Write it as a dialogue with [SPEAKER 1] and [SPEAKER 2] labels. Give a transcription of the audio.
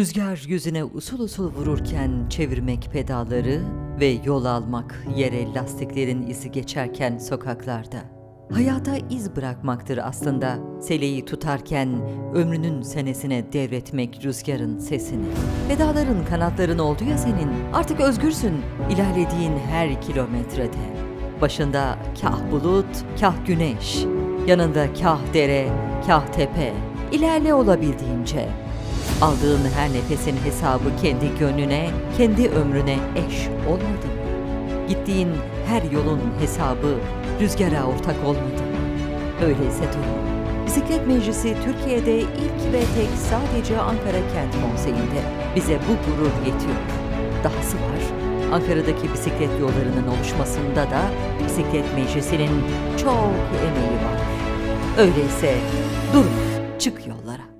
[SPEAKER 1] Rüzgar yüzüne usul usul vururken çevirmek pedalları ve yol almak yere lastiklerin izi geçerken sokaklarda. Hayata iz bırakmaktır aslında. Seleyi tutarken ömrünün senesine devretmek rüzgarın sesini. Pedaların kanatların oldu ya senin. Artık özgürsün ilerlediğin her kilometrede. Başında kah bulut, kah güneş. Yanında kah dere, kah tepe. İlerle olabildiğince. Aldığın her nefesin hesabı kendi gönlüne, kendi ömrüne eş olmadı? Gittiğin her yolun hesabı rüzgara ortak olmadı? Öyleyse durma. Bisiklet Meclisi Türkiye'de ilk ve tek sadece Ankara Kent Konseyi'nde. Bize bu gurur yetiyor. Dahası var, Ankara'daki bisiklet yollarının oluşmasında da Bisiklet Meclisi'nin çok emeği var. Öyleyse durma, çık yollara.